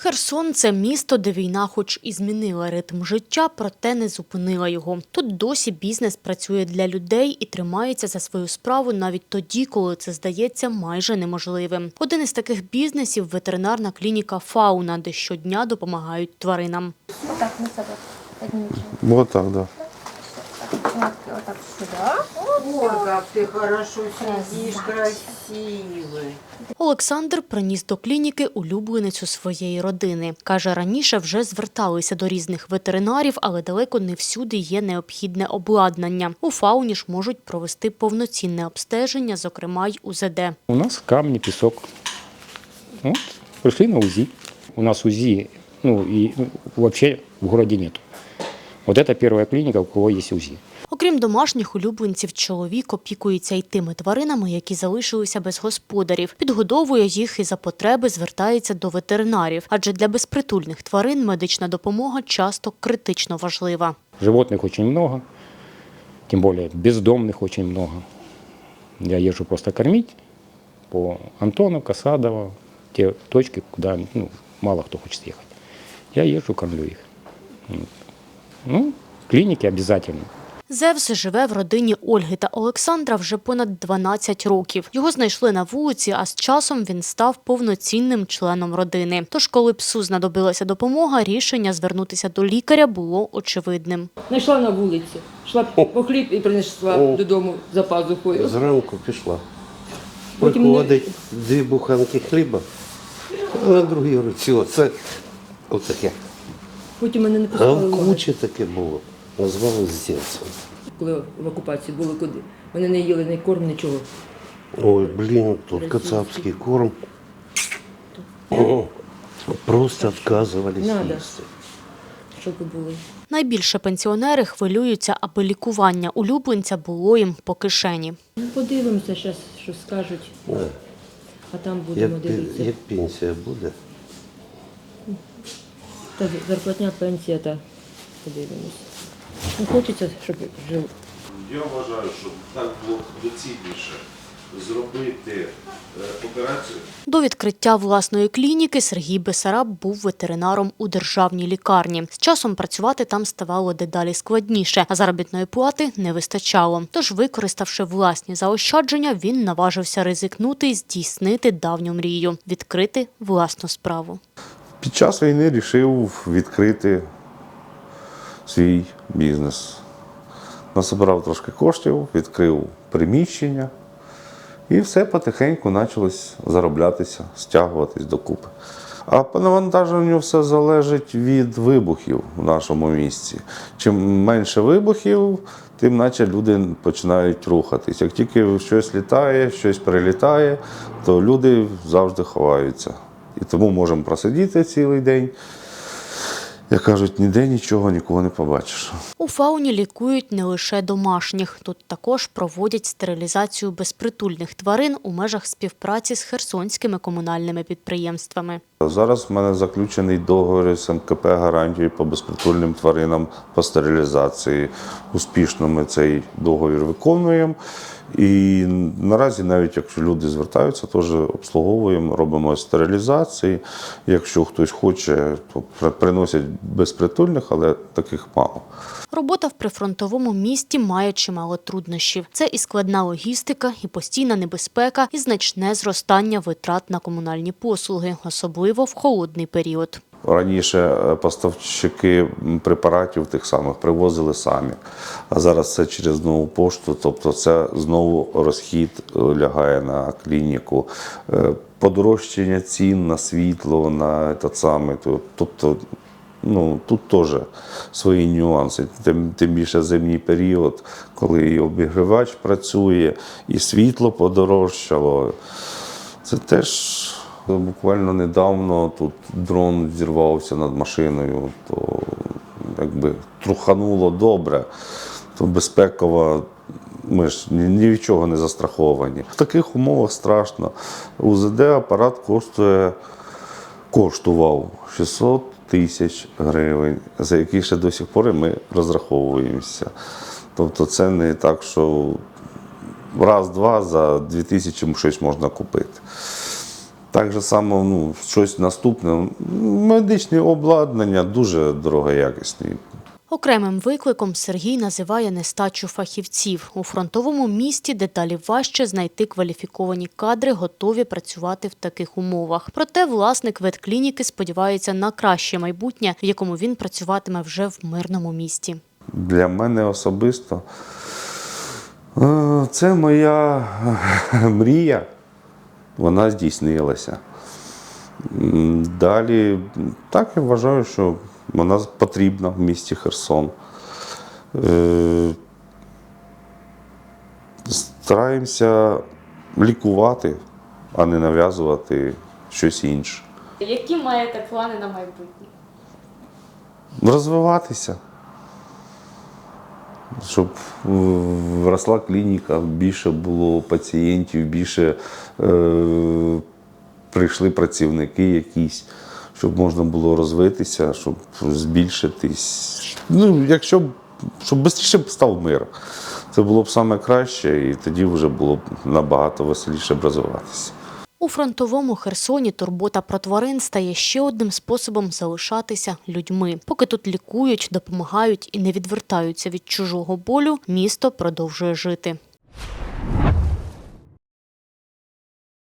Херсон це місто, де війна, хоч і змінила ритм життя, проте не зупинила його. Тут досі бізнес працює для людей і тримається за свою справу навіть тоді, коли це здається майже неможливим. Один із таких бізнесів ветеринарна клініка Фауна, де щодня допомагають тваринам. Отак, ми себе. Вот так, да Вот, вот так сюда. Ой, как ты хорошо сидишь, красивый. Олександр приніс до клініки улюбленицю своєї родини. Каже, раніше вже зверталися до різних ветеринарів, але далеко не всюди є необхідне обладнання. У фауні ж можуть провести повноцінне обстеження, зокрема й УЗД. У нас камни, песок. Вот, пришли на УЗИ. У нас УЗИ, ну и ну, вообще в городе нету. Вот это первая клиника, у кого есть УЗИ. Окрім домашніх улюбленців, чоловік опікується й тими тваринами, які залишилися без господарів, підгодовує їх і за потреби звертається до ветеринарів, адже для безпритульних тварин медична допомога часто критично важлива. Животных очень много, тем более бездомных очень много. Я езжу просто кормить по Антоновка, Садово, те точки, куда ну, мало кто хочет ехать. Я езжу, кормлю. М. Ну, клиники обязательно. Зевс живе в родині Ольги та Олександра вже понад 12 років. Його знайшли на вулиці, а з часом він став повноцінним членом родини. Тож, коли псу знадобилася допомога, рішення звернутися до лікаря було очевидним. Знайшла на вулиці, йшла по хліб і принесла О. додому за пазухою. Зранку пішла. Потім Приходить дві буханки хліба, а на другій руці оце отаке. Потім мене не А пускали. в в магазин. кучі таке було. Назвали зєцем. Коли в окупації були куди. Вони не їли ні корм, нічого. Ой, блін, тут кацапський корм. О, Просто відказувались Надо. їсти. Щоб були. Найбільше пенсіонери хвилюються, аби лікування улюбленця було їм по кишені. Ну, подивимося зараз, що скажуть, Е, а там Як, будемо пі- дивитися. як пенсія буде? Та зарплатня, пенсія та подивимось. Ну, хочеться, щоб жив. Я вважаю, що так було доцільніше зробити е, операцію До відкриття власної клініки Сергій Бесараб був ветеринаром у державній лікарні. З часом працювати там ставало дедалі складніше, а заробітної плати не вистачало. Тож, використавши власні заощадження, він наважився ризикнути і здійснити давню мрію відкрити власну справу. Під час війни вирішив відкрити свій бізнес. Насобирав трошки коштів, відкрив приміщення, і все потихеньку почалось зароблятися, стягуватись докупи. А по навантаженню все залежить від вибухів в нашому місці. Чим менше вибухів, тим наче люди починають рухатись. Як тільки щось літає, щось прилітає, то люди завжди ховаються. І тому можемо просидіти цілий день. Як кажуть, ніде нічого, нікого не побачиш. У фауні лікують не лише домашніх. Тут також проводять стерилізацію безпритульних тварин у межах співпраці з херсонськими комунальними підприємствами. Зараз в мене заключений договір з МКП гарантії по безпритульним тваринам по стерилізації. Успішно ми цей договір виконуємо. І наразі, навіть якщо люди звертаються, теж обслуговуємо, робимо стерилізації. Якщо хтось хоче, то приносять безпритульних, але таких мало. Робота в прифронтовому місті має чимало труднощів. Це і складна логістика, і постійна небезпека, і значне зростання витрат на комунальні послуги, особливо в холодний період. Раніше е, поставщики препаратів тих самих привозили самі, а зараз це через нову пошту, тобто це знову розхід е, лягає на клініку, Е, подорожчання цін на світло, на те саме. Тобто, ну тут теж свої нюанси. Тим, тим більше зимній період, коли і обігрівач працює, і світло подорожчало. Це теж буквально недавно тут дрон зірвався над машиною, то якби трухануло добре, то безпекова. Ми ж ні, ні від чого не застраховані. В таких умовах страшно. УЗД апарат коштує, коштував 600 тисяч гривень, за які ще до сих пор ми розраховуємося. Тобто це не так, що раз-два за 2 тисячі щось можна купити. Так же само, ну, щось наступне. Медичне обладнання дуже дорогоякісне. Окремим викликом Сергій називає нестачу фахівців. У фронтовому місті дедалі важче знайти кваліфіковані кадри, готові працювати в таких умовах. Проте власник ветклініки сподівається на краще майбутнє, в якому він працюватиме вже в мирному місті. Для мене особисто е, це моя мрія. Вона здійснилася. Далі, так я вважаю, що вона потрібна в місті Херсон. Е, Стараємося лікувати, а не нав'язувати щось інше. Які маєте плани на майбутнє? розвиватися. Щоб е, росла клініка, більше було пацієнтів, більше е, прийшли працівники якісь, щоб можна було розвитися, щоб збільшитись. Ну, якщо щоб швидше став мир. Це було б саме краще, і тоді вже було б набагато веселіше б розвиватися. У фронтовому Херсоні турбота про тварин стає ще одним способом залишатися людьми. Поки тут лікують, допомагають і не відвертаються від чужого болю, місто продовжує жити.